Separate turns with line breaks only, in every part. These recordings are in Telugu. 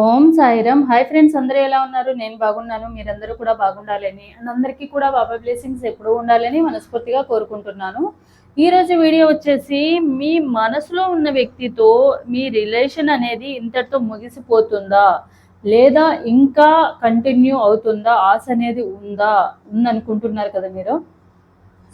ఓం సాయిరామ్ హాయ్ ఫ్రెండ్స్ అందరూ ఎలా ఉన్నారు నేను బాగున్నాను మీరందరూ కూడా బాగుండాలని అండ్ అందరికీ కూడా బాబా బ్లెస్సింగ్స్ ఎప్పుడు ఉండాలని మనస్ఫూర్తిగా కోరుకుంటున్నాను ఈరోజు వీడియో వచ్చేసి మీ మనసులో ఉన్న వ్యక్తితో మీ రిలేషన్ అనేది ఇంతటితో ముగిసిపోతుందా లేదా ఇంకా కంటిన్యూ అవుతుందా ఆశ అనేది ఉందా ఉందనుకుంటున్నారు కదా మీరు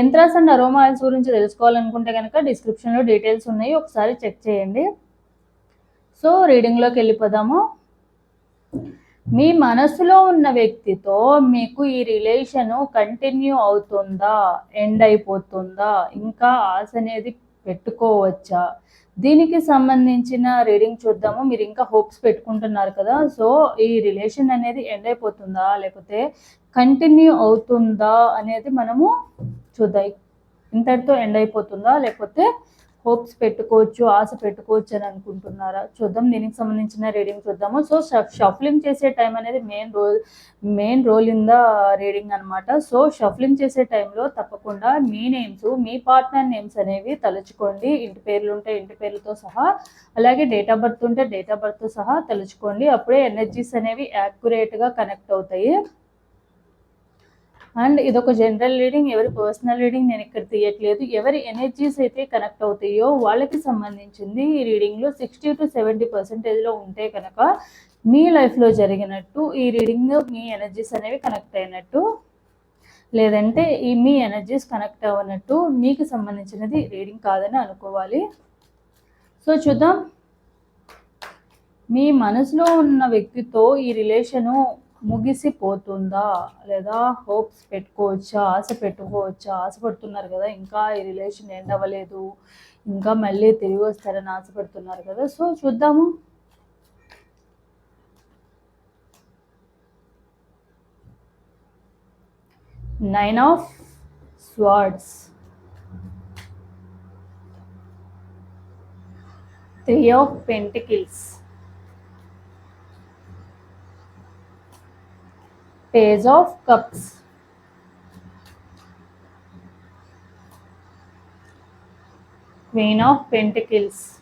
ఎంత్రాస్ అండ్ అరోమా ఆయిల్స్ గురించి తెలుసుకోవాలనుకుంటే కనుక డిస్క్రిప్షన్లో డీటెయిల్స్ ఉన్నాయి ఒకసారి చెక్ చేయండి సో రీడింగ్లోకి వెళ్ళిపోదాము మీ మనసులో ఉన్న వ్యక్తితో మీకు ఈ రిలేషను కంటిన్యూ అవుతుందా ఎండ్ అయిపోతుందా ఇంకా ఆశ అనేది పెట్టుకోవచ్చా దీనికి సంబంధించిన రీడింగ్ చూద్దాము మీరు ఇంకా హోప్స్ పెట్టుకుంటున్నారు కదా సో ఈ రిలేషన్ అనేది ఎండ్ అయిపోతుందా లేకపోతే కంటిన్యూ అవుతుందా అనేది మనము చూద్దాం ఇంతటితో ఎండ్ అయిపోతుందా లేకపోతే హోప్స్ పెట్టుకోవచ్చు ఆశ పెట్టుకోవచ్చు అని అనుకుంటున్నారా చూద్దాం దీనికి సంబంధించిన రీడింగ్ చూద్దాము సో షఫ్లింగ్ చేసే టైం అనేది main role main role in the reading అనమాట సో షఫ్లింగ్ చేసే టైంలో తప్పకుండా మీ నేమ్స్ మీ పార్ట్నర్ నేమ్స్ అనేవి తలుచుకోండి ఇంటి పేర్లు ఉంటే ఇంటి పేర్లతో సహా అలాగే డేట్ ఆఫ్ బర్త్ ఉంటే డేట్ ఆఫ్ బర్త్తో సహా తలుచుకోండి అప్పుడే ఎనర్జీస్ అనేవి యాక్యురేట్గా కనెక్ట్ అవుతాయి అండ్ ఇదొక జనరల్ రీడింగ్ ఎవరి పర్సనల్ రీడింగ్ నేను ఇక్కడ తీయట్లేదు ఎవరి ఎనర్జీస్ అయితే కనెక్ట్ అవుతాయో వాళ్ళకి సంబంధించింది ఈ రీడింగ్లో సిక్స్టీ టు సెవెంటీ పర్సెంటేజ్లో ఉంటే కనుక మీ లైఫ్లో జరిగినట్టు ఈ రీడింగ్ మీ ఎనర్జీస్ అనేవి కనెక్ట్ అయినట్టు లేదంటే ఈ మీ ఎనర్జీస్ కనెక్ట్ అవ్వనట్టు మీకు సంబంధించినది రీడింగ్ కాదని అనుకోవాలి సో చూద్దాం మీ మనసులో ఉన్న వ్యక్తితో ఈ రిలేషను ముగిసిపోతుందా లేదా హోప్స్ పెట్టుకోవచ్చా ఆశ పెట్టుకోవచ్చా ఆశపడుతున్నారు కదా ఇంకా ఈ రిలేషన్ ఎండ్ అవ్వలేదు ఇంకా మళ్ళీ తిరిగి వస్తారని ఆశపడుతున్నారు కదా సో చూద్దాము nine of swords three of pentacles pairs of cups. Queen of Pentacles.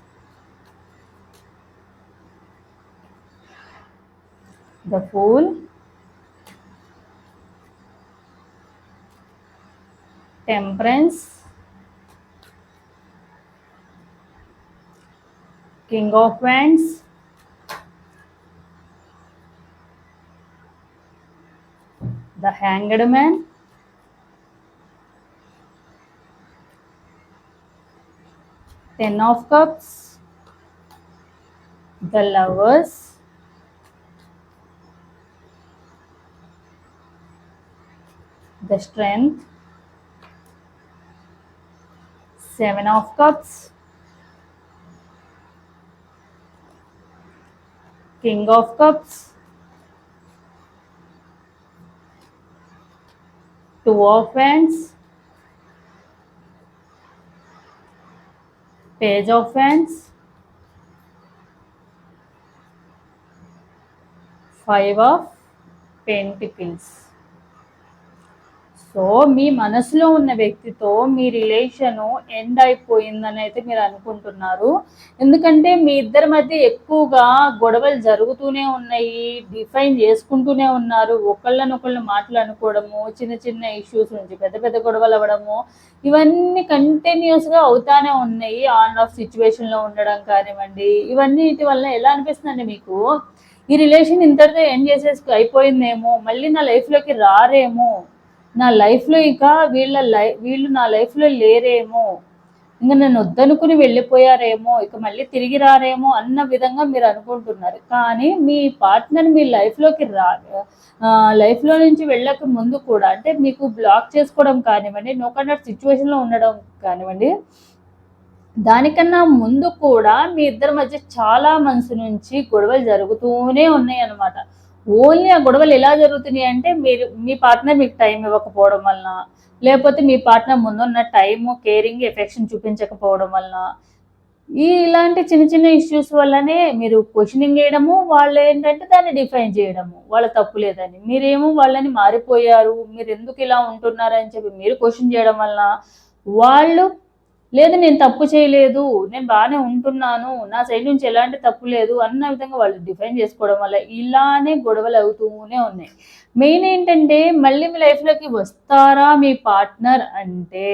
The Fool. Temperance. King of Wands. the hanged man ten of cups the lovers the strength seven of cups king of cups to offense, page offense, five of pentacles. So మీ మనసులో ఉన్న వ్యక్తితో మీ రిలేషను ఎండ్ అయిపోయిందని అయితే మీరు అనుకుంటున్నారు ఎందుకంటే మీ ఇద్దరి మధ్య ఎక్కువగా గొడవలు జరుగుతూనే ఉన్నాయి డిఫైన్ చేసుకుంటూనే ఉన్నారు ఒకళ్ళనొకళ్ళు మాట్లాడుకోవడము చిన్న చిన్న ఇష్యూస్ నుంచి పెద్ద పెద్ద గొడవలు అవ్వడము ఇవన్నీ కంటిన్యూస్గా అవుతానే ఉన్నాయి ఆన్ ఆఫ్ సిచ్యువేషన్లో ఉండడం కానివ్వండి ఇవన్నీ వీటి వల్ల ఎలా అనిపిస్తుందండి మీకు ఈ రిలేషన్ ఇంతటితో ఎండ్ చేసేసి అయిపోయిందేమో మళ్ళీ నా లైఫ్లోకి రారేమో నా లైఫ్లో ఇంకా వీళ్ళ లై వీళ్ళు నా లైఫ్లో లేరేమో ఇంకా నేను వద్దనుకుని వెళ్ళిపోయారేమో ఇక మళ్ళీ తిరిగి రారేమో అన్న విధంగా మీరు అనుకుంటున్నారు కానీ మీ పార్ట్నర్ మీ లైఫ్లోకి రా లైఫ్లో నుంచి వెళ్ళక ముందు కూడా అంటే మీకు బ్లాక్ చేసుకోవడం కానివ్వండి నో కండక్ట్ సిచ్యువేషన్లో ఉండడం కానివ్వండి దానికన్నా ముందు కూడా మీ ఇద్దరి మధ్య చాలా మనసు నుంచి గొడవలు జరుగుతూనే ఉన్నాయి అన్నమాట ఓన్లీ ఆ గొడవలు ఎలా జరుగుతున్నాయి అంటే మీరు మీ పార్ట్నర్ మీకు టైం ఇవ్వకపోవడం వలన లేకపోతే మీ పార్ట్నర్ ముందున్న టైమ్ కేరింగ్ ఎఫెక్షన్ చూపించకపోవడం వలన ఈ ఇలాంటి చిన్న చిన్న ఇష్యూస్ వల్లనే మీరు క్వశ్చనింగ్ చేయడము వాళ్ళు ఏంటంటే దాన్ని డిఫైన్ చేయడము వాళ్ళ తప్పు లేదని మీరేమో వాళ్ళని మారిపోయారు మీరు ఎందుకు ఇలా ఉంటున్నారని చెప్పి మీరు క్వశ్చన్ చేయడం వలన వాళ్ళు లేదు నేను తప్పు చేయలేదు నేను బాగానే ఉంటున్నాను నా సైడ్ నుంచి ఎలాంటి తప్పు లేదు అన్న విధంగా వాళ్ళు డిఫైన్ చేసుకోవడం వల్ల ఇలానే గొడవలు అవుతూనే ఉన్నాయి మెయిన్ ఏంటంటే మళ్ళీ మీ లైఫ్లోకి వస్తారా మీ పార్ట్నర్ అంటే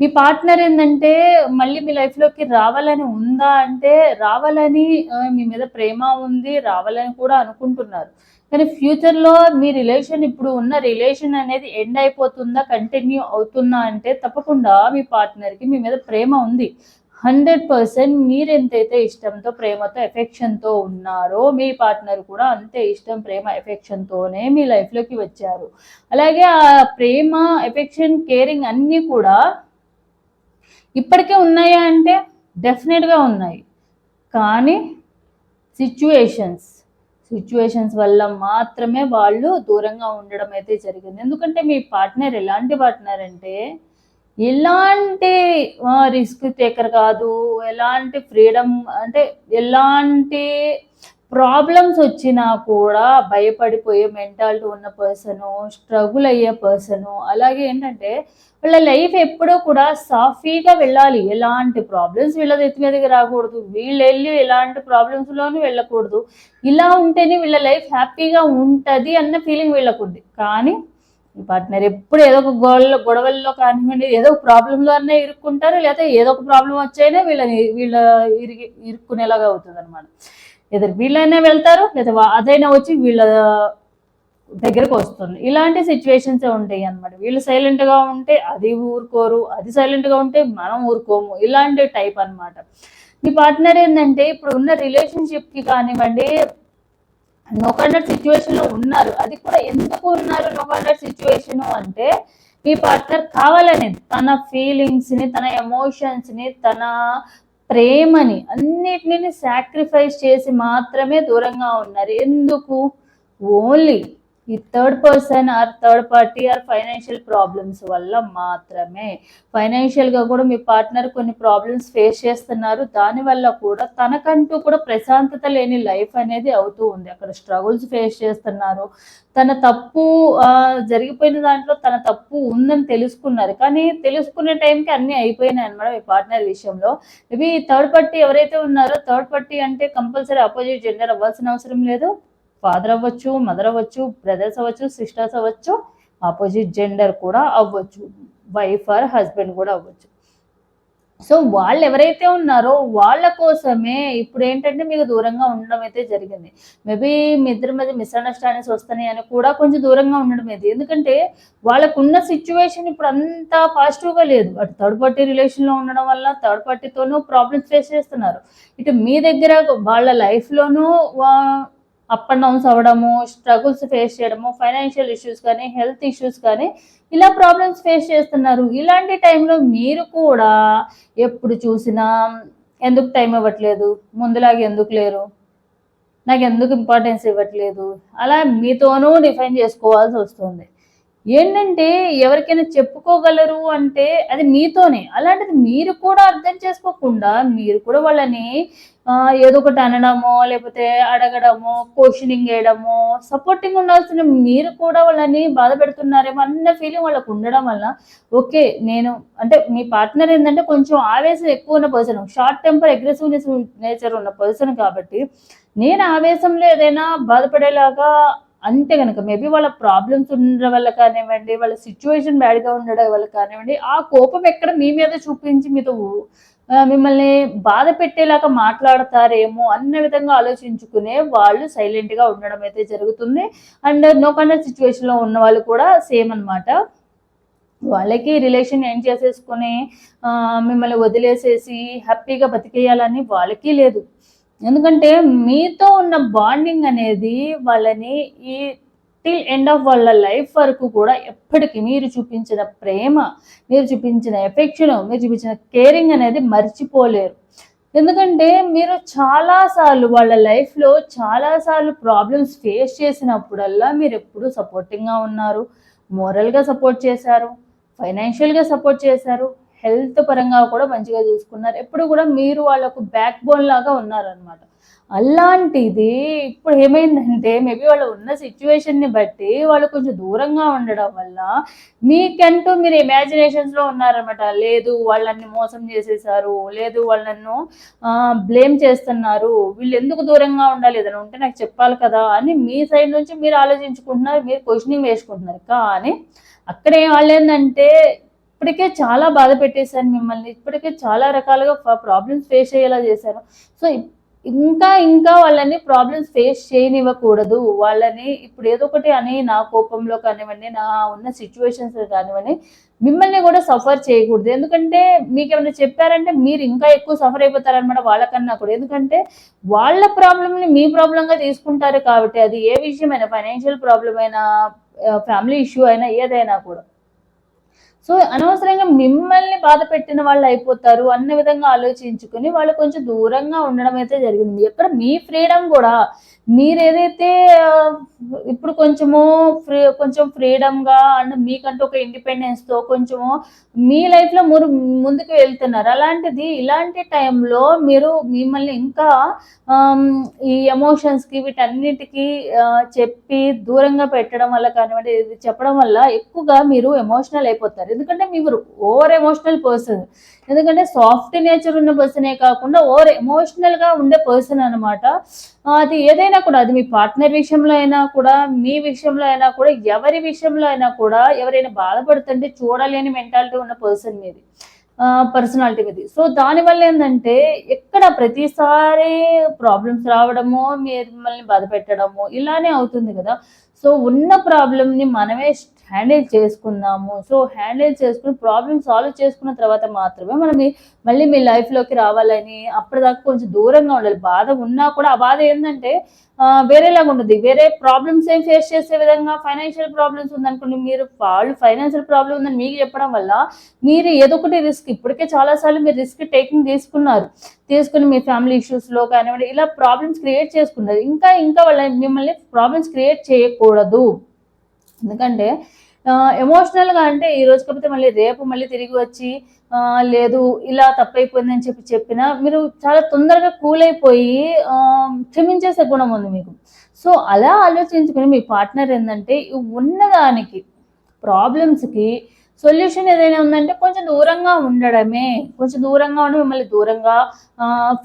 మీ పార్ట్నర్ ఏంటంటే మళ్ళీ మీ లైఫ్లోకి రావాలని ఉందా అంటే రావాలని మీ మీద ప్రేమ ఉంది రావాలని కూడా అనుకుంటున్నారు కానీ ఫ్యూచర్లో మీ రిలేషన్ ఇప్పుడు ఉన్న రిలేషన్ అనేది ఎండ్ అయిపోతుందా కంటిన్యూ అవుతుందా అంటే తప్పకుండా మీ పార్ట్నర్కి మీ మీద ప్రేమ ఉంది హండ్రెడ్ పర్సెంట్ మీరు ఎంతైతే ఇష్టంతో ప్రేమతో ఎఫెక్షన్తో ఉన్నారో మీ పార్ట్నర్ కూడా అంతే ఇష్టం ప్రేమ ఎఫెక్షన్తోనే మీ లైఫ్లోకి వచ్చారు అలాగే ఆ ప్రేమ ఎఫెక్షన్ కేరింగ్ అన్నీ కూడా ఇప్పటికే ఉన్నాయా అంటే డెఫినెట్గా ఉన్నాయి కానీ సిచ్యువేషన్స్ సిచ్యువేషన్స్ వల్ల మాత్రమే వాళ్ళు దూరంగా ఉండడం అయితే జరిగింది ఎందుకంటే మీ పార్ట్నర్ ఎలాంటి పార్ట్నర్ అంటే ఎలాంటి రిస్క్ టేకర్ కాదు ఎలాంటి ఫ్రీడమ్ అంటే ఎలాంటి ప్రాబ్లమ్స్ వచ్చినా కూడా భయపడిపోయే మెంటాలిటీ ఉన్న పర్సను స్ట్రగుల్ అయ్యే పర్సను అలాగే ఏంటంటే వీళ్ళ లైఫ్ ఎప్పుడూ కూడా సాఫీగా వెళ్ళాలి ఎలాంటి ప్రాబ్లమ్స్ వీళ్ళ ఎత్తి మీదకి రాకూడదు వీళ్ళు వెళ్ళి ఎలాంటి ప్రాబ్లమ్స్లోనూ వెళ్ళకూడదు ఇలా ఉంటేనే వీళ్ళ లైఫ్ హ్యాపీగా ఉంటుంది అన్న ఫీలింగ్ వీళ్ళకుంది కానీ ఈ పార్ట్నర్ ఎప్పుడు ఏదో ఒక గొడవల్లో గొడవల్లో కానివ్వండి ఏదో ఒక ప్రాబ్లంలో అన్నా ఇరుక్కుంటారు లేకపోతే ఏదో ఒక ప్రాబ్లం వచ్చైనా వీళ్ళని వీళ్ళ ఇరిగి ఇరుక్కునేలాగా అవుతుంది అనమాట ఎదురు వీళ్ళైనా వెళ్తారు లేదా అదైనా వచ్చి వీళ్ళ దగ్గరకు వస్తుంది ఇలాంటి సిచ్యువేషన్స్ ఉంటాయి అనమాట వీళ్ళు సైలెంట్గా ఉంటే అది ఊరుకోరు అది సైలెంట్గా ఉంటే మనం ఊరుకోము ఇలాంటి టైప్ అనమాట మీ పార్ట్నర్ ఏంటంటే ఇప్పుడు ఉన్న రిలేషన్షిప్కి కానివ్వండి నో కాంటాక్ట్ సిచ్యువేషన్లో ఉన్నారు అది కూడా ఎందుకు ఉన్నారు నో కాంటాక్ట్ సిచ్యువేషన్ అంటే మీ పార్ట్నర్ కావాలనేది తన ఫీలింగ్స్ని తన ఎమోషన్స్ని తన ప్రేమని అన్నిటిని సాక్రిఫైస్ చేసి మాత్రమే దూరంగా ఉన్నారు ఎందుకు ఓన్లీ ఈ third person or third party or financial problems వల్ల మాత్రమే ఫైనాన్షియల్గా కూడా మీ పార్ట్నర్ కొన్ని ప్రాబ్లమ్స్ ఫేస్ చేస్తున్నారు దానివల్ల కూడా తనకంటూ కూడా ప్రశాంతత లేని లైఫ్ అనేది అవుతూ ఉంది అక్కడ స్ట్రగుల్స్ ఫేస్ చేస్తున్నారు తన తప్పు జరిగిపోయిన దాంట్లో తన తప్పు ఉందని తెలుసుకున్నారు కానీ తెలుసుకునే టైంకి అన్నీ అయిపోయినాయి అనమాట మీ పార్ట్నర్ విషయంలో మేబీ థర్డ్ పార్టీ ఎవరైతే ఉన్నారో థర్డ్ పార్టీ అంటే కంపల్సరీ అపోజిట్ జెండర్ అవ్వాల్సిన అవసరం లేదు ఫాదర్ అవ్వచ్చు మదర్ అవ్వచ్చు బ్రదర్స్ అవ్వచ్చు సిస్టర్స్ అవ్వచ్చు ఆపోజిట్ జెండర్ కూడా అవ్వచ్చు వైఫ్ ఆర్ హస్బెండ్ కూడా అవ్వచ్చు సో వాళ్ళు ఎవరైతే ఉన్నారో వాళ్ళ కోసమే ఇప్పుడు ఏంటంటే మీకు దూరంగా ఉండడం అయితే జరిగింది మేబీ మీ ఇద్దరి మధ్య మిస్అండర్స్టాండింగ్స్ వస్తాయి అని కూడా కొంచెం దూరంగా ఉండడం అయితే ఎందుకంటే వాళ్ళకున్న సిచ్యువేషన్ ఇప్పుడు అంతా పాజిటివ్గా లేదు అటు థర్డ్ పార్టీ రిలేషన్లో ఉండడం వల్ల థర్డ్ పార్టీతోనూ ప్రాబ్లమ్స్ ఫేస్ చేస్తున్నారు ఇటు మీ దగ్గర వాళ్ళ లైఫ్లోనూ అప్ అండ్ డౌన్స్ అవ్వడము స్ట్రగుల్స్ ఫేస్ చేయడము ఫైనాన్షియల్ ఇష్యూస్ కానీ హెల్త్ ఇష్యూస్ కానీ ఇలా ప్రాబ్లమ్స్ ఫేస్ చేస్తున్నారు ఇలాంటి టైంలో మీరు కూడా ఎప్పుడు చూసినా ఎందుకు టైం ఇవ్వట్లేదు ముందులాగా ఎందుకు లేరు నాకు ఎందుకు ఇంపార్టెన్స్ ఇవ్వట్లేదు అలా మీతోనూ డిఫైన్ చేసుకోవాల్సి వస్తుంది ఏంటంటే ఎవరికైనా చెప్పుకోగలరు అంటే అది మీతోనే అలాంటిది మీరు కూడా అర్థం చేసుకోకుండా మీరు కూడా వాళ్ళని ఏదో ఒకటి అనడము లేకపోతే అడగడము క్వశ్చనింగ్ వేయడము సపోర్టింగ్ ఉండాల్సిన మీరు కూడా వాళ్ళని బాధ పెడుతున్నారేమో అన్న ఫీలింగ్ వాళ్ళకు ఉండడం వల్ల ఓకే నేను అంటే మీ పార్ట్నర్ ఏంటంటే కొంచెం ఆవేశం ఎక్కువ ఉన్న person short temper aggressiveness nature ఉన్న పర్సన్ కాబట్టి నేను ఆవేశంలో ఏదైనా బాధపడేలాగా అంతే కనుక మేబీ వాళ్ళ ప్రాబ్లమ్స్ ఉండడం వల్ల కానివ్వండి వాళ్ళ సిచ్యువేషన్ బ్యాడ్గా ఉండడం వల్ల కానివ్వండి ఆ కోపం ఎక్కడ మీ మీద చూపించి మీతో మిమ్మల్ని బాధ పెట్టేలాగా మాట్లాడతారేమో అన్న విధంగా ఆలోచించుకునే వాళ్ళు సైలెంట్గా ఉండడం అయితే జరుగుతుంది అండ్ నో సిచ్యువేషన్ లో ఉన్న వాళ్ళు కూడా సేమ్ అనమాట వాళ్ళకి రిలేషన్ ఏం చేసేసుకొని మిమ్మల్ని వదిలేసేసి హ్యాపీగా బతికేయాలని వాళ్ళకి లేదు ఎందుకంటే మీతో ఉన్న బాండింగ్ అనేది వాళ్ళని ఈ టిల్ ఎండ్ ఆఫ్ వాళ్ళ లైఫ్ వరకు కూడా ఎప్పటికీ మీరు చూపించిన ప్రేమ మీరు చూపించిన ఎఫెక్షన్ మీరు చూపించిన కేరింగ్ అనేది మర్చిపోలేరు ఎందుకంటే మీరు చాలాసార్లు వాళ్ళ లైఫ్లో చాలాసార్లు ప్రాబ్లమ్స్ ఫేస్ చేసినప్పుడల్లా మీరు ఎప్పుడూ సపోర్టింగ్గా ఉన్నారు మోరల్గా సపోర్ట్ చేశారు ఫైనాన్షియల్గా సపోర్ట్ చేశారు హెల్త్ పరంగా కూడా మంచిగా చూసుకున్నారు ఎప్పుడు కూడా మీరు వాళ్ళకు బ్యాక్ బోన్ లాగా ఉన్నారనమాట అలాంటిది ఇప్పుడు ఏమైందంటే మేబీ వాళ్ళు ఉన్న సిచ్యువేషన్ని బట్టి వాళ్ళు కొంచెం దూరంగా ఉండడం వల్ల మీకంటూ మీరు ఇమాజినేషన్స్లో ఉన్నారనమాట లేదు వాళ్ళని మోసం చేసేసారు లేదు వాళ్ళను బ్లేమ్ చేస్తున్నారు వీళ్ళు ఎందుకు దూరంగా ఉండాలి ఏదైనా ఉంటే నాకు చెప్పాలి కదా అని మీ సైడ్ నుంచి మీరు ఆలోచించుకుంటున్నారు మీరు క్వశ్చనింగ్ వేసుకుంటున్నారు కానీ అక్కడ వాళ్ళు ఏంటంటే ఇప్పటికే చాలా బాధ పెట్టేశాను మిమ్మల్ని ఇప్పటికే చాలా రకాలుగా ప్రాబ్లమ్స్ ఫేస్ అయ్యేలా చేశాను సో ఇంకా ఇంకా వాళ్ళని ప్రాబ్లమ్స్ ఫేస్ చేయనివ్వకూడదు వాళ్ళని ఇప్పుడు ఏదో ఒకటి అని నా కోపంలో కానివ్వండి నా ఉన్న సిచ్యువేషన్స్ కానివ్వండి మిమ్మల్ని కూడా సఫర్ చేయకూడదు ఎందుకంటే మీకు ఏమైనా చెప్పారంటే మీరు ఇంకా ఎక్కువ సఫర్ అయిపోతారనమాట వాళ్ళకన్నా కూడా ఎందుకంటే వాళ్ళ ప్రాబ్లమ్ని మీ ప్రాబ్లంగా తీసుకుంటారు కాబట్టి అది ఏ విషయమైనా ఫైనాన్షియల్ ప్రాబ్లం అయినా ఫ్యామిలీ ఇష్యూ అయినా ఏదైనా కూడా సో అనవసరంగా మిమ్మల్ని బాధ పెట్టిన వాళ్ళు అయిపోతారు అన్న విధంగా ఆలోచించుకుని వాళ్ళు కొంచెం దూరంగా ఉండడం అయితే జరిగింది ఎప్పుడు మీ ఫ్రీడమ్ కూడా మీరు ఏదైతే ఇప్పుడు కొంచెము ఫ్రీ కొంచెం ఫ్రీడమ్గా అండ్ మీకంటూ ఒక ఇండిపెండెన్స్తో కొంచెము మీ లైఫ్లో మీరు ముందుకు వెళ్తున్నారు అలాంటిది ఇలాంటి టైంలో మీరు మిమ్మల్ని ఇంకా ఈ ఎమోషన్స్కి వీటన్నిటికీ చెప్పి దూరంగా పెట్టడం వల్ల కానివ్వండి చెప్పడం వల్ల ఎక్కువగా మీరు ఎమోషనల్ అయిపోతారు ఎందుకంటే మీరు ఓవర్ ఎమోషనల్ పర్సన్ ఎందుకంటే సాఫ్ట్ నేచర్ ఉన్న పర్సనే కాకుండా ఓవర్ ఎమోషనల్గా ఉండే పర్సన్ అనమాట అది ఏదైనా కూడా అది మీ పార్ట్నర్ విషయంలో అయినా కూడా మీ విషయంలో అయినా కూడా ఎవరి విషయంలో అయినా కూడా ఎవరైనా బాధపడుతుంటే చూడలేని మెంటాలిటీ ఉన్న పర్సన్ మీది పర్సనాలిటీ మీది సో దానివల్ల ఏంటంటే ఎక్కడ ప్రతిసారి ప్రాబ్లమ్స్ రావడము మిమ్మల్ని బాధ పెట్టడము ఇలానే అవుతుంది కదా సో ఉన్న ప్రాబ్లమ్ని మనమే హ్యాండిల్ చేసుకుందాము సో హ్యాండిల్ చేసుకుని ప్రాబ్లమ్ సాల్వ్ చేసుకున్న తర్వాత మాత్రమే మనం మళ్ళీ మీ లైఫ్లోకి రావాలని అప్పటిదాకా కొంచెం దూరంగా ఉండాలి బాధ ఉన్నా కూడా ఆ బాధ ఏంటంటే వేరేలాగా ఉంటుంది వేరే ప్రాబ్లమ్స్ ఏం ఫేస్ చేసే విధంగా ఫైనాన్షియల్ ప్రాబ్లమ్స్ ఉందనుకోండి మీరు వాళ్ళు ఫైనాన్షియల్ ప్రాబ్లం ఉందని మీకు చెప్పడం వల్ల మీరు ఏదో ఒకటి రిస్క్ ఇప్పటికే చాలాసార్లు మీరు రిస్క్ టేకింగ్ తీసుకున్నారు తీసుకుని మీ ఫ్యామిలీ ఇష్యూస్లో కానివ్వండి ఇలా ప్రాబ్లమ్స్ క్రియేట్ చేసుకున్నారు ఇంకా ఇంకా వాళ్ళ మిమ్మల్ని ప్రాబ్లమ్స్ క్రియేట్ చేయకూడదు ఎందుకంటే ఎమోషనల్గా అంటే ఈ రోజు కాకపోతే మళ్ళీ రేపు మళ్ళీ తిరిగి వచ్చి లేదు ఇలా తప్పైపోయింది అని చెప్పి చెప్పిన మీరు చాలా తొందరగా కూల్ అయిపోయి క్షమించేసే గుణం ఉంది మీకు సో అలా ఆలోచించుకుని మీ పార్ట్నర్ ఏంటంటే ఉన్నదానికి ప్రాబ్లమ్స్కి సొల్యూషన్ ఏదైనా ఉందంటే కొంచెం దూరంగా ఉండడమే కొంచెం దూరంగా ఉండి మిమ్మల్ని దూరంగా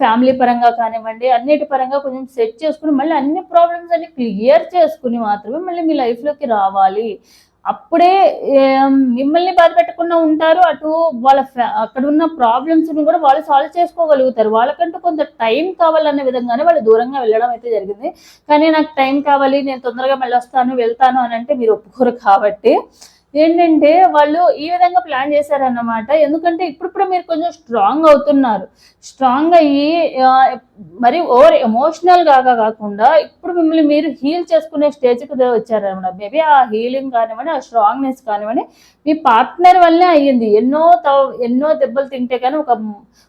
ఫ్యామిలీ పరంగా కానివ్వండి అన్నిటి పరంగా కొంచెం సెట్ చేసుకుని మళ్ళీ అన్ని ప్రాబ్లమ్స్ అన్ని క్లియర్ చేసుకుని మాత్రమే మళ్ళీ మీ లైఫ్లోకి రావాలి అప్పుడే మిమ్మల్ని బాధ పెట్టకుండా ఉంటారు అటు వాళ్ళ అక్కడ ఉన్న ప్రాబ్లమ్స్ని కూడా వాళ్ళు సాల్వ్ చేసుకోగలుగుతారు వాళ్ళకంటూ కొంత టైం కావాలనే విధంగానే వాళ్ళు దూరంగా వెళ్ళడం అయితే జరిగింది కానీ నాకు టైం కావాలి నేను తొందరగా మళ్ళీ వస్తాను వెళ్తాను అని అంటే మీరు ఒప్పుకోరు కాబట్టి ఏంటంటే వాళ్ళు ఈ విధంగా ప్లాన్ చేశారన్నమాట ఎందుకంటే ఇప్పుడు మీరు కొంచెం స్ట్రాంగ్ అవుతున్నారు స్ట్రాంగ్ అయ్యి మరి ఓవర్ ఎమోషనల్ కాకుండా ఇప్పుడు మిమ్మల్ని మీరు హీల్ చేసుకునే స్టేజ్కి వచ్చారనమాట మేబీ ఆ హీలింగ్ కానివ్వండి ఆ స్ట్రాంగ్నెస్ కానివ్వండి మీ పార్ట్నర్ వల్లే అయ్యింది ఎన్నో ఎన్నో దెబ్బలు తింటే కానీ ఒక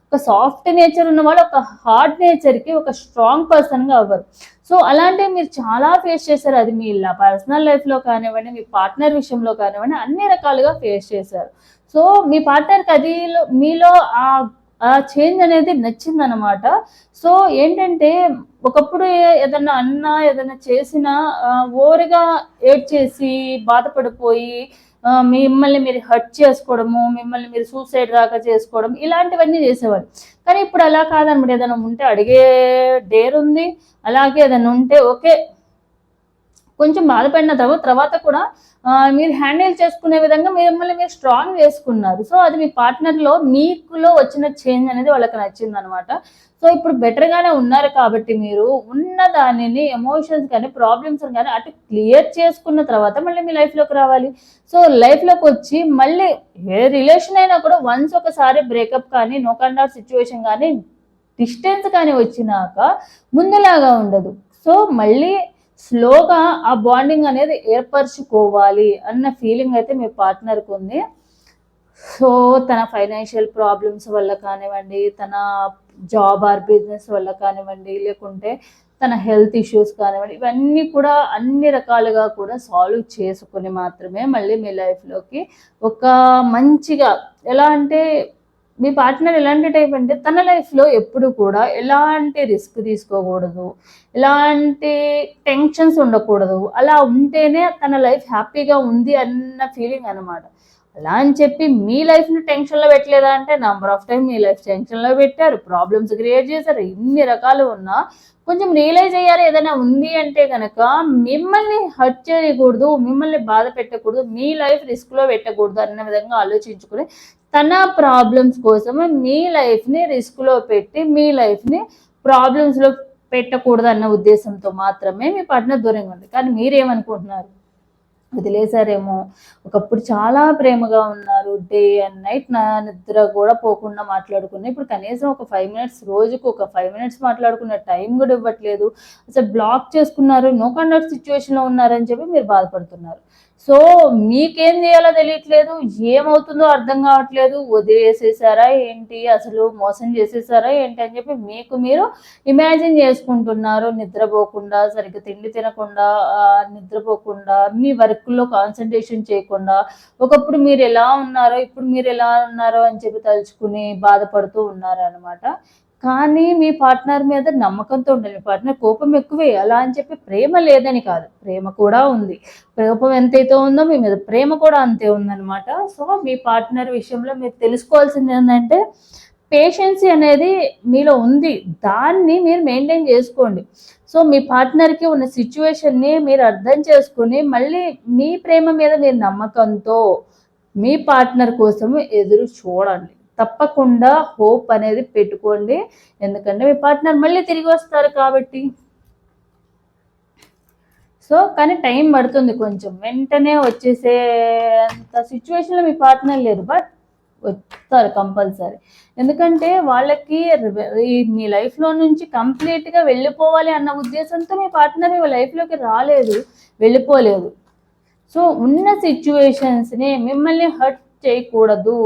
ఒక సాఫ్ట్ నేచర్ ఉన్న వాళ్ళు ఒక హార్డ్ నేచర్కి ఒక స్ట్రాంగ్ పర్సన్గా అవ్వరు సో అలాంటివి మీరు చాలా ఫేస్ చేశారు అది మీ ఇలా పర్సనల్ లైఫ్లో కానివ్వండి మీ పార్ట్నర్ విషయంలో కానివ్వండి అన్ని రకాలుగా ఫేస్ చేశారు సో మీ పార్ట్నర్కి అది మీలో ఆ ఆ చేంజ్ అనేది నచ్చిందనమాట సో ఏంటంటే ఒకప్పుడు ఏదన్నా అన్నా ఏదన్నా చేసినా ఓవర్గా ఏడ్ చేసి బాధపడిపోయి మిమ్మల్ని మీరు హర్ట్ చేసుకోవడము మిమ్మల్ని మీరు సూసైడ్ దాకా చేసుకోవడం ఇలాంటివన్నీ చేసేవాళ్ళు కానీ ఇప్పుడు అలా కాదనమాట ఏదైనా ఉంటే అడిగే డేర్ ఉంది అలాగే ఏదైనా ఉంటే ఓకే కొంచెం బాధపడిన తర్వాత తర్వాత కూడా మీరు హ్యాండిల్ చేసుకునే విధంగా మీరు మిమ్మల్ని మీరు స్ట్రాంగ్ చేసుకున్నారు సో అది మీ పార్ట్నర్లో మీకులో వచ్చిన చేంజ్ అనేది వాళ్ళకి నచ్చింది అనమాట సో ఇప్పుడు బెటర్గానే ఉన్నారు కాబట్టి మీరు ఉన్న దానిని ఎమోషన్స్ కానీ ప్రాబ్లమ్స్ కానీ అటు క్లియర్ చేసుకున్న తర్వాత మళ్ళీ మీ లైఫ్లోకి రావాలి సో లైఫ్లోకి వచ్చి మళ్ళీ ఏ రిలేషన్ అయినా కూడా వన్స్ ఒకసారి బ్రేకప్ కానీ నో కండ్ ఆఫ్ సిచ్యువేషన్ కానీ డిస్టెన్స్ కానీ వచ్చినాక ముందులాగా ఉండదు సో మళ్ళీ స్లోగా ఆ బాండింగ్ అనేది ఏర్పరచుకోవాలి అన్న ఫీలింగ్ అయితే మీ పార్ట్నర్కి ఉంది సో తన ఫైనాన్షియల్ ప్రాబ్లమ్స్ వల్ల కానివ్వండి తన జాబ్ ఆర్ బిజినెస్ వల్ల కానివ్వండి లేకుంటే తన హెల్త్ ఇష్యూస్ కానివ్వండి ఇవన్నీ కూడా అన్ని రకాలుగా కూడా సాల్వ్ చేసుకుని మాత్రమే మళ్ళీ మీ లైఫ్లోకి ఒక మంచిగా ఎలా అంటే మీ పార్ట్నర్ ఎలాంటి టైప్ అంటే తన లైఫ్లో ఎప్పుడు కూడా ఎలాంటి రిస్క్ తీసుకోకూడదు ఎలాంటి టెన్షన్స్ ఉండకూడదు అలా ఉంటేనే తన లైఫ్ హ్యాపీగా ఉంది అన్న ఫీలింగ్ అనమాట అలా అని చెప్పి మీ లైఫ్ని టెన్షన్లో పెట్టలేదా అంటే నంబర్ ఆఫ్ టైం మీ లైఫ్ టెన్షన్లో పెట్టారు ప్రాబ్లమ్స్ క్రియేట్ చేశారు ఇన్ని రకాలు ఉన్నా కొంచెం రియలైజ్ అయ్యారు ఏదైనా ఉంది అంటే కనుక మిమ్మల్ని హర్ట్ చేయకూడదు మిమ్మల్ని బాధ పెట్టకూడదు మీ లైఫ్ రిస్క్లో పెట్టకూడదు అన్న విధంగా ఆలోచించుకుని తన ప్రాబ్లమ్స్ కోసమే మీ లైఫ్ని రిస్క్లో పెట్టి మీ లైఫ్ని ప్రాబ్లమ్స్లో పెట్టకూడదు అన్న ఉద్దేశంతో మాత్రమే మీ పట్టణ దూరంగా ఉంది కానీ మీరేమనుకుంటున్నారు వదిలేశారేమో ఒకప్పుడు చాలా ప్రేమగా ఉన్నారు డే అండ్ నైట్ నా నిద్ర కూడా పోకుండా మాట్లాడుకున్నా ఇప్పుడు కనీసం ఒక ఫైవ్ మినిట్స్ రోజుకు ఒక ఫైవ్ మినిట్స్ మాట్లాడుకునే టైం కూడా ఇవ్వట్లేదు అసలు బ్లాక్ చేసుకున్నారు నో కండక్ట్ సిచ్యువేషన్లో ఉన్నారని చెప్పి మీరు బాధపడుతున్నారు సో మీకేం చేయాలో తెలియట్లేదు ఏమవుతుందో అర్థం కావట్లేదు వదిలేసేసారా ఏంటి అసలు మోసం చేసేసారా ఏంటి అని చెప్పి మీకు మీరు ఇమాజిన్ చేసుకుంటున్నారు నిద్రపోకుండా సరిగ్గా తిండి తినకుండా నిద్రపోకుండా మీ వర్క్లో కాన్సన్ట్రేషన్ చేయకుండా ఒకప్పుడు మీరు ఎలా ఉన్నారో ఇప్పుడు మీరు ఎలా ఉన్నారో అని చెప్పి తలుచుకుని బాధపడుతూ ఉన్నారనమాట కానీ మీ పార్ట్నర్ మీద నమ్మకంతో ఉండాలి మీ పార్ట్నర్ కోపం ఎక్కువే అలా అని చెప్పి ప్రేమ లేదని కాదు ప్రేమ కూడా ఉంది కోపం ఎంతైతే ఉందో మీ మీద ప్రేమ కూడా అంతే ఉందనమాట సో మీ పార్ట్నర్ విషయంలో మీరు తెలుసుకోవాల్సింది ఏంటంటే పేషెన్సీ అనేది మీలో ఉంది దాన్ని మీరు మెయింటైన్ చేసుకోండి సో మీ పార్ట్నర్కి ఉన్న సిచ్యువేషన్ని మీరు అర్థం చేసుకుని మళ్ళీ మీ ప్రేమ మీద మీరు నమ్మకంతో మీ పార్ట్నర్ కోసం ఎదురు చూడండి తప్పకుండా హోప్ అనేది పెట్టుకోండి ఎందుకంటే మీ పార్ట్నర్ మళ్ళీ తిరిగి వస్తారు కాబట్టి సో కానీ టైం పడుతుంది కొంచెం వెంటనే వచ్చేసే అంత సిచ్యువేషన్లో మీ పార్ట్నర్ లేరు బట్ వస్తారు కంపల్సరీ ఎందుకంటే వాళ్ళకి మీ లైఫ్లో నుంచి కంప్లీట్గా వెళ్ళిపోవాలి అన్న ఉద్దేశంతో మీ పార్ట్నర్ మీ లైఫ్లోకి రాలేదు వెళ్ళిపోలేదు సో ఉన్న సిచ్యువేషన్స్ని మిమ్మల్ని హర్ట్ చేయకూడదు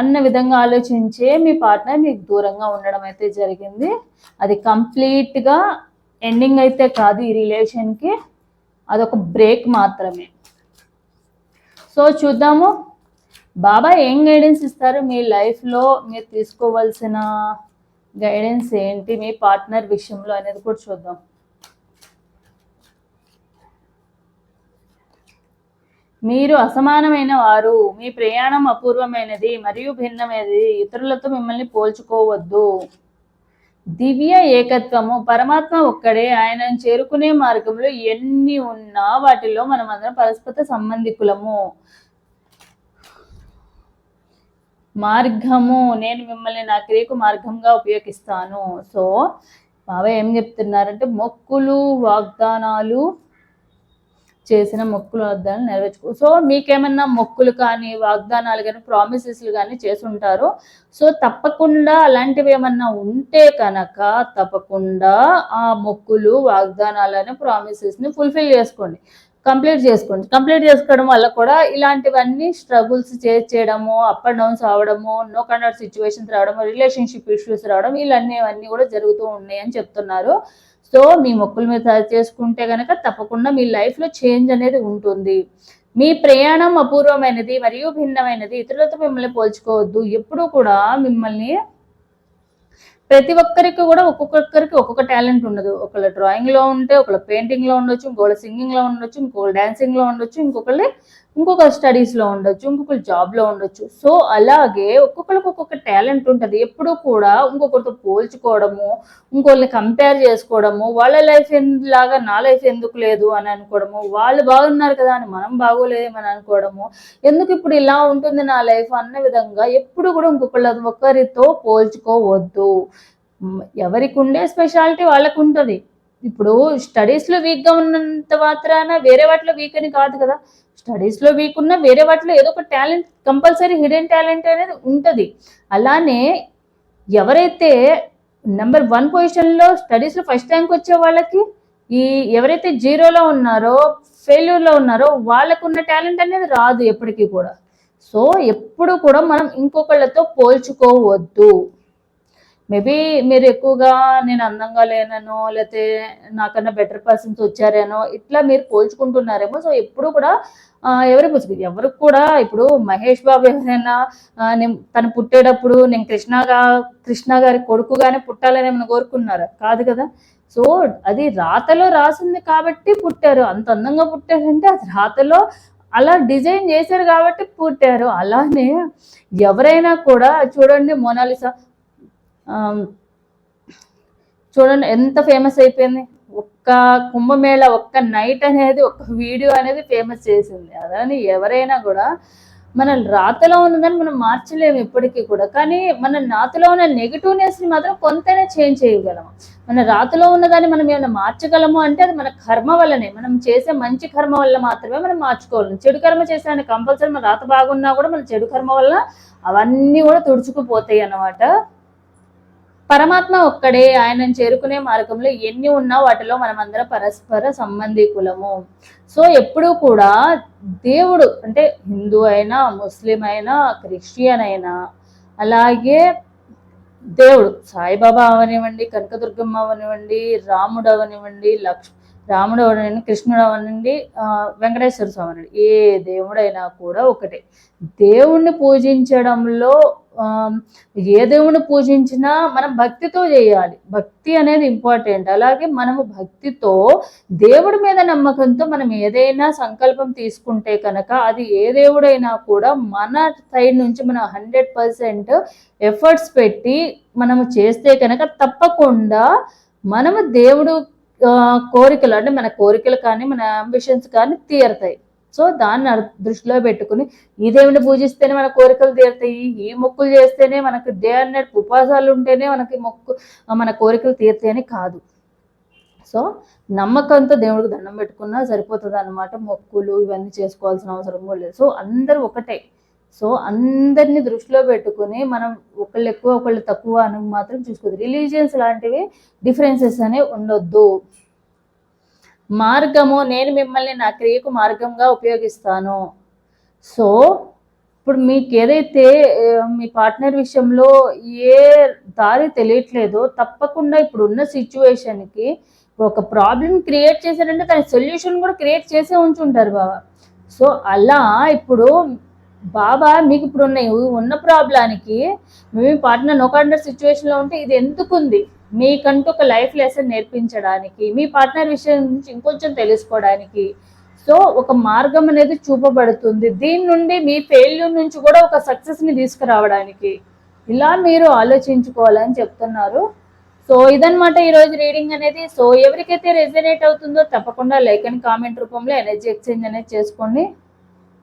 అన్న విధంగా ఆలోచించే మీ పార్ట్నర్ మీకు దూరంగా ఉండడం అయితే జరిగింది అది కంప్లీట్గా ఎండింగ్ అయితే కాదు ఈ రిలేషన్కి అదొక బ్రేక్ మాత్రమే సో చూద్దాము బాబా ఏం గైడెన్స్ ఇస్తారు మీ లైఫ్లో మీరు తీసుకోవాల్సిన గైడెన్స్ ఏంటి మీ పార్ట్నర్ విషయంలో అనేది కూడా చూద్దాం మీరు అసమానమైన వారు మీ ప్రయాణం అపూర్వమైనది మరియు భిన్నమైనది ఇతరులతో మిమ్మల్ని పోల్చుకోవద్దు దివ్య ఏకత్వము పరమాత్మ ఒక్కడే ఆయనను చేరుకునే మార్గంలో ఎన్ని ఉన్నా వాటిలో మనం అందరం పరస్పర సంబంధికులము మార్గము నేను మిమ్మల్ని నా క్రియకు మార్గంగా ఉపయోగిస్తాను సో బాబా ఏం చెప్తున్నారంటే మొక్కులు వాగ్దానాలు చేసిన మొక్కులు వాగ్దానాలు నెరవేర్చుకో సో మీకేమన్నా మొక్కులు కానీ వాగ్దానాలు కానీ ప్రామిసెస్లు కానీ చేసి ఉంటారు సో తప్పకుండా అలాంటివి ఏమన్నా ఉంటే కనుక తప్పకుండా ఆ మొక్కులు వాగ్దానాలని ప్రామిసెస్ని ఫుల్ఫిల్ చేసుకోండి కంప్లీట్ చేసుకోండి కంప్లీట్ చేసుకోవడం వల్ల కూడా ఇలాంటివన్నీ స్ట్రగుల్స్ చేయడము అప్ అండ్ డౌన్స్ అవడము నో కండర్ సిచ్యువేషన్స్ రావడము రిలేషన్షిప్ ఇష్యూస్ రావడం ఇలాంటివన్నీ కూడా జరుగుతూ ఉన్నాయని చెప్తున్నారు సో మీ మొక్కుల మీద చేసుకుంటే కనుక తప్పకుండా మీ లైఫ్లో చేంజ్ అనేది ఉంటుంది మీ ప్రయాణం అపూర్వమైనది మరియు భిన్నమైనది ఇతరులతో మిమ్మల్ని పోల్చుకోవద్దు ఎప్పుడూ కూడా మిమ్మల్ని ప్రతి ఒక్కరికి కూడా ఒక్కొక్కరికి ఒక్కొక్క టాలెంట్ ఉండదు ఒకళ్ళ డ్రాయింగ్లో ఉంటే ఒకళ్ళ పెయింటింగ్లో ఉండొచ్చు ఇంకొకళ్ళ సింగింగ్లో ఉండొచ్చు ఇంకొకళ్ళు డ్యాన్సింగ్లో ఉండొచ్చు ఇంకొకళ్ళు ఇంకొకరు స్టడీస్లో ఉండొచ్చు ఇంకొకరు జాబ్లో ఉండొచ్చు సో అలాగే ఒక్కొక్కరికి ఒక్కొక్క టాలెంట్ ఉంటుంది ఎప్పుడూ కూడా ఇంకొకరితో పోల్చుకోవడము ఇంకొకరిని కంపేర్ చేసుకోవడము వాళ్ళ లైఫ్ లాగా నా లైఫ్ ఎందుకు లేదు అని అనుకోవడము వాళ్ళు బాగున్నారు కదా అని మనం బాగోలేదేమని అనుకోవడము ఎందుకు ఇప్పుడు ఇలా ఉంటుంది నా లైఫ్ అన్న విధంగా ఎప్పుడు కూడా ఇంకొకళ్ళ ఒకరితో పోల్చుకోవద్దు ఎవరికి ఉండే స్పెషాలిటీ వాళ్ళకు ఉంటుంది ఇప్పుడు స్టడీస్లో వీక్గా ఉన్నంత మాత్రాన వేరే వాటిలో వీక్ అని కాదు కదా స్టడీస్లో వీక్ ఉన్న వేరే వాటిలో ఏదో ఒక టాలెంట్ కంపల్సరీ హిడెన్ టాలెంట్ అనేది ఉంటుంది అలానే ఎవరైతే నెంబర్ వన్ పొజిషన్లో స్టడీస్లో ఫస్ట్ ర్యాంక్ వచ్చే వాళ్ళకి ఈ ఎవరైతే జీరోలో ఉన్నారో ఫెయిల్యూర్లో ఉన్నారో వాళ్ళకున్న టాలెంట్ అనేది రాదు ఎప్పటికీ కూడా సో ఎప్పుడు కూడా మనం ఇంకొకళ్ళతో పోల్చుకోవద్దు మేబీ మీరు ఎక్కువగా నేను అందంగా లేననో లేకపోతే నాకన్నా బెటర్ పర్సన్స్ వచ్చారేనో ఇట్లా మీరు పోల్చుకుంటున్నారేమో సో ఎప్పుడు కూడా ఎవరి ముసుగు ఎవరికి కూడా ఇప్పుడు మహేష్ బాబు ఎవరైనా నేను తను పుట్టేటప్పుడు నేను కృష్ణగా కృష్ణ గారి కొడుకుగానే పుట్టాలని ఏమైనా కోరుకున్నారా కాదు కదా సో అది రాతలో రాసింది కాబట్టి పుట్టారు అంత అందంగా పుట్టారంటే అది రాతలో అలా డిజైన్ చేశారు కాబట్టి పుట్టారు అలానే ఎవరైనా కూడా చూడండి మోనాలిసా చూడండి ఎంత ఫేమస్ అయిపోయింది ఒక్క కుంభమేళ ఒక్క నైట్ అనేది ఒక్క వీడియో అనేది ఫేమస్ చేసింది అదని ఎవరైనా కూడా మన రాతలో ఉన్నదని మనం మార్చలేము ఇప్పటికీ కూడా కానీ మన నాతలో ఉన్న నెగిటివ్నెస్ని మాత్రం కొంతైనా చేంజ్ చేయగలము మన రాతలో ఉన్నదాన్ని మనం ఏమైనా మార్చగలము అంటే అది మన కర్మ వల్లనే మనం చేసే మంచి కర్మ వల్ల మాత్రమే మనం మార్చుకోవాలి చెడు కర్మ చేసే కంపల్సరీ మన రాత బాగున్నా కూడా మన చెడు కర్మ వల్ల అవన్నీ కూడా తుడుచుకుపోతాయి అన్నమాట పరమాత్మ ఒక్కడే ఆయనను చేరుకునే మార్గంలో ఎన్ని ఉన్నా వాటిలో మనమందరం పరస్పర సంబంధికులము సో ఎప్పుడూ కూడా దేవుడు అంటే హిందూ అయినా ముస్లిం అయినా క్రిస్టియన్ అయినా అలాగే దేవుడు సాయిబాబా అవనివ్వండి కనకదుర్గమ్మ అవనివ్వండి రాముడు అవనివ్వండి లక్ష్మణ్ రాముడు ఎవరండి కృష్ణుడు అవనండి వెంకటేశ్వర స్వామి అనండి ఏ దేవుడైనా కూడా ఒకటే దేవుణ్ణి పూజించడంలో ఏ దేవుణ్ణి పూజించినా మనం భక్తితో చేయాలి భక్తి అనేది ఇంపార్టెంట్ అలాగే మనము భక్తితో దేవుడి మీద నమ్మకంతో మనం ఏదైనా సంకల్పం తీసుకుంటే కనుక అది ఏ దేవుడైనా కూడా మన సైడ్ నుంచి మనం హండ్రెడ్ పర్సెంట్ ఎఫర్ట్స్ పెట్టి మనము చేస్తే కనుక తప్పకుండా మనము దేవుడు కోరికలు అంటే మన కోరికలు కానీ మన అంబిషన్స్ కానీ తీరుతాయి సో దాన్ని దృష్టిలో పెట్టుకుని ఈ దేవుని పూజిస్తేనే మన కోరికలు తీరుతాయి ఈ మొక్కులు చేస్తేనే మనకు దే అన్నట్టు ఉపాసాలు ఉంటేనే మనకి మొక్కు మన కోరికలు తీరుతాయని కాదు సో నమ్మకంతో దేవుడికి దండం పెట్టుకున్నా సరిపోతుంది అనమాట మొక్కులు ఇవన్నీ చేసుకోవాల్సిన అవసరం కూడా లేదు సో అందరూ ఒకటే సో అందరినీ దృష్టిలో పెట్టుకుని మనం ఒకళ్ళు ఎక్కువ ఒకళ్ళు తక్కువ అని మాత్రం చూసుకోవచ్చు రిలీజియన్స్ లాంటివి డిఫరెన్సెస్ అనేవి ఉండొద్దు మార్గము నేను మిమ్మల్ని నా క్రియకు మార్గంగా ఉపయోగిస్తాను సో ఇప్పుడు మీకు ఏదైతే మీ పార్ట్నర్ విషయంలో ఏ దారి తెలియట్లేదో తప్పకుండా ఇప్పుడు ఉన్న సిచ్యువేషన్కి ఒక ప్రాబ్లం క్రియేట్ చేశారంటే దాని సొల్యూషన్ కూడా క్రియేట్ చేసే ఉంచుంటారు బాబా సో అలా ఇప్పుడు బాబా మీకు ఇప్పుడు ఉన్నాయి ఉన్న ప్రాబ్లానికి మేము పార్ట్నర్ నో కాండర్ సిచ్యువేషన్లో ఉంటే ఇది ఎందుకుంది మీకంటూ ఒక లైఫ్ లెసన్ నేర్పించడానికి మీ పార్ట్నర్ విషయం గురించి ఇంకొంచెం తెలుసుకోవడానికి సో ఒక మార్గం అనేది చూపబడుతుంది దీని నుండి మీ ఫెయిల్యూర్ నుంచి కూడా ఒక సక్సెస్ని తీసుకురావడానికి ఇలా మీరు ఆలోచించుకోవాలని చెప్తున్నారు సో ఇదనమాట ఈరోజు రీడింగ్ అనేది సో ఎవరికైతే రెజనేట్ అవుతుందో తప్పకుండా లైక్ అండ్ కామెంట్ రూపంలో ఎనర్జీ ఎక్స్చేంజ్ అనేది చేసుకోండి